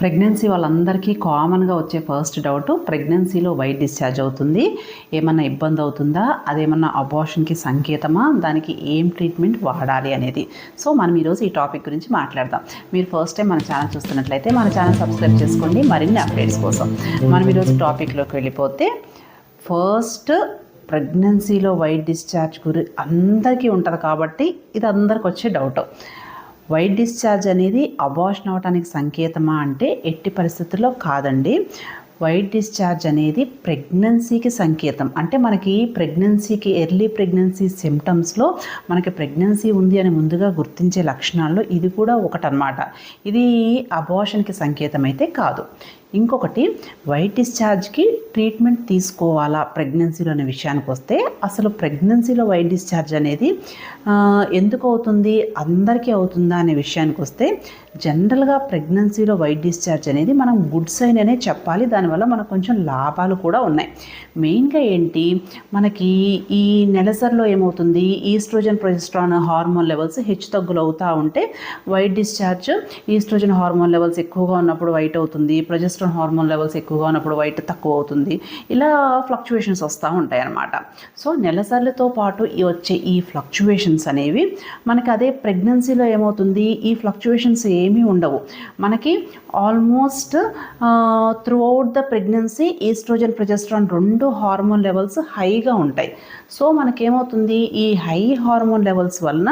Pregnancy వాళ్ళందరికీ కామన్గా వచ్చే ఫస్ట్ డౌట్ ప్రెగ్నెన్సీలో వైట్ డిశ్చార్జ్ అవుతుంది. ఏమన్నా ఇబ్బంది అవుతుందా? అదేమన్నా అబార్షన్కి సంకేతమా? దానికి ఏం ట్రీట్మెంట్ వాడాలి అనేది. సో మనం ఈరోజు ఈ టాపిక్ గురించి మాట్లాడదాం. మీరు ఫస్ట్ టైం మన ఛానల్ చూస్తున్నట్లయితే మన ఛానల్ సబ్స్క్రైబ్ చేసుకోండి. మరిన్ని అప్డేట్స్ కోసం. మనం ఈరోజు టాపిక్లోకి వెళ్ళిపోతే ఫస్ట్ ప్రెగ్నెన్సీలో వైట్ డిశ్చార్జ్ గురి అందరికీ ఉంటుంది కాబట్టి ఇది అందరికి వచ్చే డౌట్ వైట్ డిశ్చార్జ్ అనేది అబార్షన్ అవడానికి సంకేతమా అంటే ఎట్టి పరిస్థితుల్లో కాదండి. వైట్ డిశ్చార్జ్ అనేది ప్రెగ్నెన్సీకి సంకేతం. అంటే మనకి ప్రెగ్నెన్సీకి ఎర్లీ ప్రెగ్నెన్సీ సిమ్టమ్స్లో మనకి ప్రెగ్నెన్సీ ఉంది అని ముందుగా గుర్తించే లక్షణాల్లో ఇది కూడా ఒకటనమాట ఇది అబార్షన్కి సంకేతం అయితే కాదు. ఇంకొకటి వైట్ డిశ్చార్జ్కి ట్రీట్మెంట్ తీసుకోవాలా ప్రెగ్నెన్సీలో అనే విషయానికి వస్తే అసలు ప్రెగ్నెన్సీలో వైట్ డిశ్చార్జ్ అనేది ఎందుకు అవుతుంది అందరికీ అవుతుందా అనే విషయానికి వస్తే జనరల్గా ప్రెగ్నెన్సీలో వైట్ డిశ్చార్జ్ అనేది మనం గుడ్ సైన్ అనే చెప్పాలి. దానివల్ల మనకు కొంచెం లాభాలు కూడా ఉన్నాయి. మెయిన్గా ఏంటి మనకి ఈ నెలసరిలో ఏమవుతుంది ఈస్ట్రోజన్ ప్రొజెస్ట్రాన్ హార్మోన్ లెవెల్స్ హెచ్చు తగ్గులు అవుతూ ఉంటే white discharge oestrogen hormone levels ఎక్కువగా ఉన్నప్పుడు వైట్ అవుతుంది ప్రొజెస్ట్రాన్ హార్మోన్ లెవెల్స్ ఎక్కువగా ఉన్నప్పుడు వైట్ తక్కువ అవుతుంది. ఇలా ఫ్లక్చువేషన్స్ వస్తూ ఉంటాయి అన్నమాట. సో నెలసరితో పాటు ఈ వచ్చే ఈ ఫ్లక్చువేషన్స్ అనేవి మనకి అదే ప్రెగ్నెన్సీలో ఏమవుతుంది? ఈ ఫ్లక్చువేషన్స్ ఏమీ ఉండవు. మనకి almost throughout the pregnancy oestrogen progesterone రెండు హార్మోన్ లెవెల్స్ హైగా ఉంటాయి. సో మనకేమవుతుంది? ఈ హై హార్మోన్ లెవెల్స్ వలన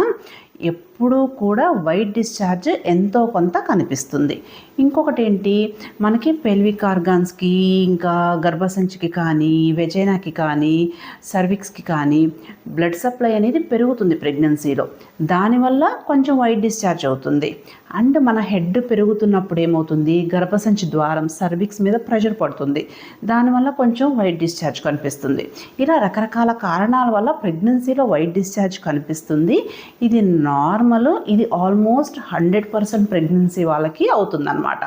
ఎప్పుడూ కూడా వైట్ డిశ్చార్జ్ ఎంతో కొంత కనిపిస్తుంది. ఇంకొకటి ఏంటి మనకి పెల్విక్ ఆర్గాన్స్కి ఇంకా గర్భసంచికి కానీ వెజైనాకి కానీ సర్విక్స్కి కానీ బ్లడ్ సప్లై అనేది పెరుగుతుంది ప్రెగ్నెన్సీలో దానివల్ల కొంచెం వైట్ డిశ్చార్జ్ అవుతుంది. అండ్ మన హెడ్ పెరుగుతున్నప్పుడు ఏమవుతుంది? గర్భసంచి ద్వారం సర్విక్స్ మీద ప్రెషర్ పడుతుంది. దానివల్ల కొంచెం వైట్ డిశ్చార్జ్ కనిపిస్తుంది. ఇలా రకరకాల కారణాల వల్ల ప్రెగ్నెన్సీలో వైట్ డిశ్చార్జ్ కనిపిస్తుంది. ఇది నార్మల్ ఇది ఆల్మోస్ట్ హండ్రెడ్ పర్సెంట్ ప్రెగ్నెన్సీ వాళ్ళకి అవుతుందన్నమాట.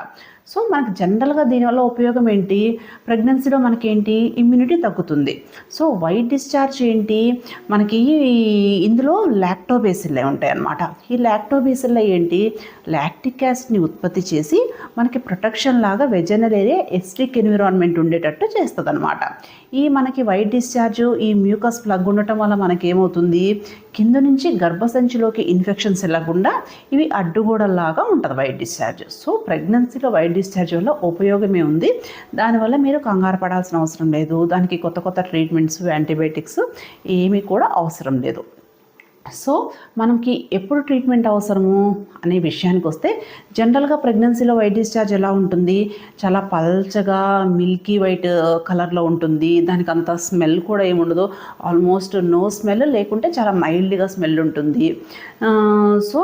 సో మనకి జనరల్గా దీనివల్ల ఉపయోగం ఏంటి? ప్రెగ్నెన్సీలో మనకేంటి? ఇమ్యూనిటీ తగ్గుతుంది. సో వైట్ డిశ్చార్జ్ ఏంటి? మనకి ఇందులో లాక్టోబేసిల్లే ఉంటాయి అన్నమాట ఈ లాక్టోబేసిల్లే ఏంటి? లాక్టిక్ యాసిడ్ని ఉత్పత్తి చేసి మనకి ప్రొటెక్షన్ లాగా వెజనల్ ఏరియా ఎస్టిక్ ఎన్విరాన్మెంట్ ఉండేటట్టు చేస్తుంది అనమాట ఈ మనకి వైట్ డిశ్చార్జ్ ఈ మ్యూకస్ ప్లగ్ ఉండటం వల్ల మనకేమవుతుంది? కింద నుంచి గర్భసంచిలోకి ఇన్ఫెక్షన్స్ వెళ్ళకుండా ఇవి అడ్డుగోడల్లాగా ఉంటుంది వైట్ డిశ్చార్జ్. సో ప్రెగ్నెన్సీలో వైట్ డిశ్చార్జ్లో వల్ల ఉపయోగమే ఉంది. దానివల్ల మీరు కంగారు పడాల్సిన అవసరం లేదు. దానికి కొత్త కొత్త ట్రీట్మెంట్స్ యాంటీబయాటిక్స్ ఏమీ కూడా అవసరం లేదు. సో మనకి ఎప్పుడు ట్రీట్మెంట్ అవసరము అనే విషయానికి వస్తే జనరల్గా ప్రెగ్నెన్సీలో వైట్ డిశ్చార్జ్ ఎలా ఉంటుంది? చాలా పల్చగా మిల్కీ వైట్ కలర్లో ఉంటుంది. దానికి అంత స్మెల్ కూడా ఏముండదు ఆల్మోస్ట్ నో స్మెల్ లేకుంటే చాలా మైల్డ్గా స్మెల్ ఉంటుంది. సో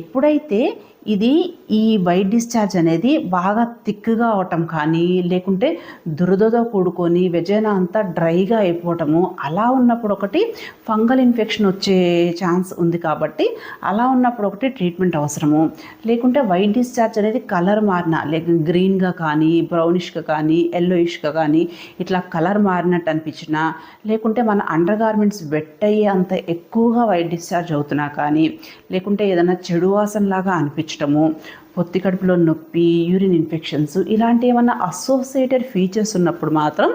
ఎప్పుడైతే ఇది ఈ వైట్ డిశ్చార్జ్ అనేది బాగా థిక్గా అవటం కానీ లేకుంటే దురదతో కూడుకొని వెజైనా అంతా డ్రైగా అయిపోవటము అలా ఉన్నప్పుడు ఒకటి ఫంగల్ ఇన్ఫెక్షన్ వచ్చే ఛాన్స్ ఉంది కాబట్టి అలా ఉన్నప్పుడు ఒకటి ట్రీట్మెంట్ అవసరము. లేకుంటే వైట్ డిశ్చార్జ్ అనేది కలర్ మారిన లేక గ్రీన్గా కానీ బ్రౌనిష్గా కానీ ఎల్లోయిష్గా కానీ ఇట్లా కలర్ మారినట్టు అనిపించినా లేకుంటే మన అండర్ గార్మెంట్స్ వెట్ అయ్యే అంత ఎక్కువగా వైట్ డిశ్చార్జ్ అవుతున్నా కానీ లేకుంటే ఏదైనా చెడు వాసనలాగా అనిపించు అనిపించటము పొత్తి కడుపులో నొప్పి యూరిన్ ఇన్ఫెక్షన్స్ ఇలాంటి ఏమైనా అసోసియేటెడ్ ఫీచర్స్ ఉన్నప్పుడు మాత్రం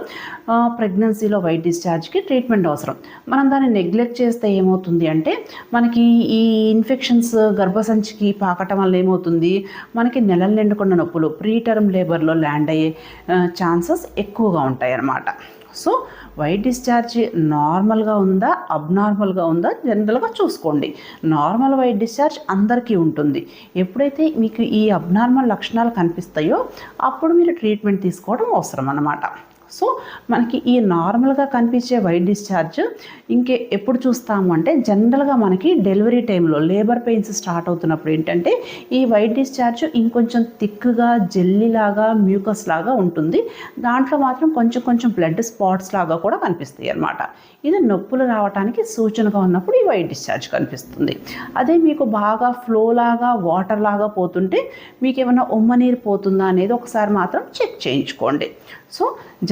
ప్రెగ్నెన్సీలో వైట్ డిశ్చార్జ్కి ట్రీట్మెంట్ అవసరం. మనం దాన్ని నెగ్లెక్ట్ చేస్తే ఏమవుతుంది అంటే మనకి ఈ ఇన్ఫెక్షన్స్ గర్భసంచికి పాకటం వల్ల ఏమవుతుంది? మనకి నెలలు నిండుకున్న నొప్పులు ప్రీ టర్మ్ లేబర్లో ల్యాండ్ అయ్యే ఛాన్సెస్ ఎక్కువగా ఉంటాయి అన్నమాట సో వైట్ డిశ్చార్జ్ నార్మల్గా ఉందా అబ్నార్మల్గా ఉందా జనరల్గా చూసుకోండి. నార్మల్ వైట్ డిశ్చార్జ్ అందరికీ ఉంటుంది. ఎప్పుడైతే మీకు ఈ అబ్నార్మల్ లక్షణాలు కనిపిస్తాయో అప్పుడు మీరు ట్రీట్మెంట్ తీసుకోవడం అవసరం అన్నమాట సో మనకి ఈ నార్మల్గా కనిపించే వైట్ డిశ్చార్జ్ ఇంకే ఎప్పుడు చూస్తాము అంటే జనరల్గా మనకి డెలివరీ టైంలో లేబర్ పెయిన్స్ స్టార్ట్ అవుతున్నప్పుడు ఏంటంటే ఈ వైట్ డిశ్చార్జ్ ఇంకొంచెం థిక్గా జెల్లీలాగా మ్యూకస్ లాగా ఉంటుంది. దాంట్లో మాత్రం కొంచెం కొంచెం బ్లడ్ స్పాట్స్ లాగా కూడా కనిపిస్తాయి అన్నమాట. ఇది నొప్పులు రావడానికి సూచనగా ఉన్నప్పుడు ఈ వైట్ డిశ్చార్జ్ కనిపిస్తుంది. అదే మీకు బాగా ఫ్లో లాగా వాటర్ లాగా పోతుంటే మీకు ఏమైనా ఉమ్మ నీరు పోతుందా అనేది ఒకసారి మాత్రం చెక్ చేయించుకోండి. సో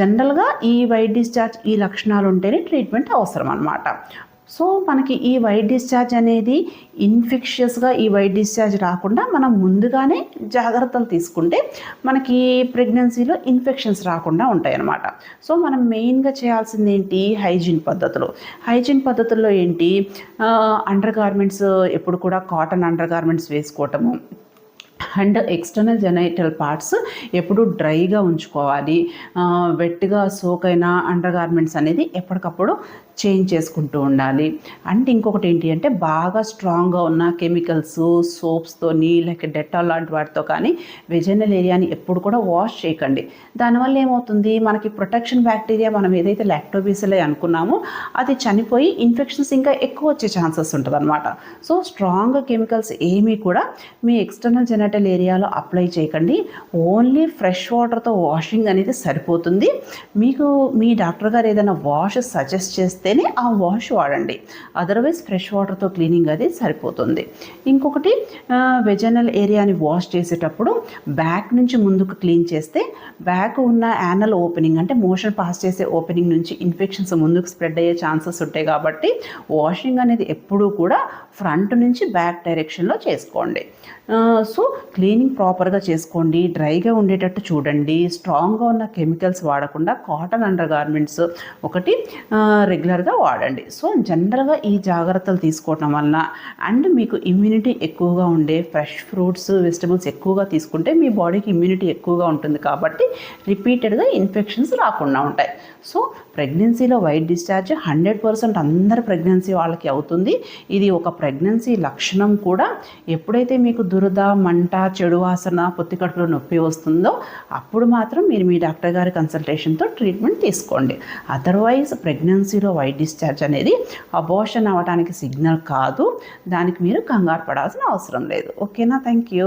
జనరల్గా ఈ వైట్ డిశ్చార్జ్ ఈ లక్షణాలు ఉంటేనే ట్రీట్మెంట్ అవసరం అనమాట సో మనకి ఈ వైట్ డిశ్చార్జ్ అనేది ఇన్ఫెక్షియస్గా ఈ వైట్ డిశ్చార్జ్ రాకుండా మనం ముందుగానే జాగ్రత్తలు తీసుకుంటే మనకి ప్రెగ్నెన్సీలో ఇన్ఫెక్షన్స్ రాకుండా ఉంటాయన్నమాట. సో మనం మెయిన్గా చేయాల్సింది ఏంటి హైజీన్ పద్ధతులు. హైజీన్ పద్ధతుల్లో ఏంటి? అండర్ గార్మెంట్స్ ఎప్పుడు కూడా కాటన్ అండర్ గార్మెంట్స్ వేసుకోవటము అండ్ ఎక్స్టర్నల్ జెనైటల్ పార్ట్స్ ఎప్పుడు డ్రైగా ఉంచుకోవాలి. వెట్గా సోక్ అయిన అండర్ గార్మెంట్స్ అనేది ఎప్పటికప్పుడు చేంజ్ చేసుకుంటూ ఉండాలి. అండ్ ఇంకొకటి ఏంటి అంటే బాగా స్ట్రాంగ్గా ఉన్న కెమికల్స్ సోప్స్తోని లేక డెటాల్ లాంటి వాటితో కానీ వెజనల్ ఏరియాని ఎప్పుడు కూడా వాష్ చేయకండి. దానివల్ల ఏమవుతుంది? మనకి ప్రొటెక్షన్ బ్యాక్టీరియా మనం ఏదైతే లాక్టోబీసిలే అనుకున్నామో అది చనిపోయి ఇన్ఫెక్షన్స్ ఇంకా ఎక్కువ వచ్చే ఛాన్సెస్ ఉంటుంది అనమాట సో స్ట్రాంగ్ కెమికల్స్ ఏమీ కూడా మీ ఎక్స్టర్నల్ జెనటల్ ఏరియాలో అప్లై చేయకండి. ఓన్లీ ఫ్రెష్ వాటర్తో వాషింగ్ అనేది సరిపోతుంది. మీకు మీ డాక్టర్ గారు ఏదైనా వాష్ సజెస్ట్ చేస్తే వస్తేనే ఆ వాష్ వాడండి. అదర్వైజ్ ఫ్రెష్ వాటర్తో క్లీనింగ్ అది సరిపోతుంది. ఇంకొకటి వెజనల్ ఏరియాని వాష్ చేసేటప్పుడు బ్యాక్ నుంచి ముందుకు క్లీన్ చేస్తే బ్యాక్ ఉన్న యానల్ ఓపెనింగ్ అంటే మోషన్ పాస్ చేసే ఓపెనింగ్ నుంచి ఇన్ఫెక్షన్స్ ముందుకు స్ప్రెడ్ అయ్యే ఛాన్సెస్ ఉంటాయి కాబట్టి వాషింగ్ అనేది ఎప్పుడూ కూడా ఫ్రంట్ నుంచి బ్యాక్ డైరెక్షన్లో చేసుకోండి. సో క్లీనింగ్ ప్రాపర్గా చేసుకోండి. డ్రైగా ఉండేటట్టు చూడండి. స్ట్రాంగ్గా ఉన్న కెమికల్స్ వాడకుండా కాటన్ అండర్ గార్మెంట్స్ ఒకటి రెగ్యులర్గా వాడండి. సో జనరల్గా ఈ జాగ్రత్తలు తీసుకోవటం వలన అండ్ మీకు ఇమ్యూనిటీ ఎక్కువగా ఉండే ఫ్రెష్ ఫ్రూట్స్ వెజిటబుల్స్ ఎక్కువగా తీసుకుంటే మీ బాడీకి ఇమ్యూనిటీ ఎక్కువగా ఉంటుంది కాబట్టి రిపీటెడ్గా ఇన్ఫెక్షన్స్ రాకుండా ఉంటాయి. So pregnancy white discharge hundred percent అందరు ప్రెగ్నెన్సీ వాళ్ళకి అవుతుంది. ఇది ఒక ప్రెగ్నెన్సీ లక్షణం కూడా ఎప్పుడైతే మీకు దురద మంట చెడు వాసన పొత్తికడుపులో నొప్పి వస్తుందో అప్పుడు మాత్రం మీరు మీ డాక్టర్ గారి కన్సల్టేషన్తో ట్రీట్మెంట్ తీసుకోండి. అదర్వైజ్ ప్రెగ్నెన్సీలో వైట్ డిశ్చార్జ్ అనేది అబోషన్ అవ్వడానికి సిగ్నల్ కాదు. దానికి మీరు కంగారు పడాల్సిన అవసరం లేదు. ఓకేనా? Thank you.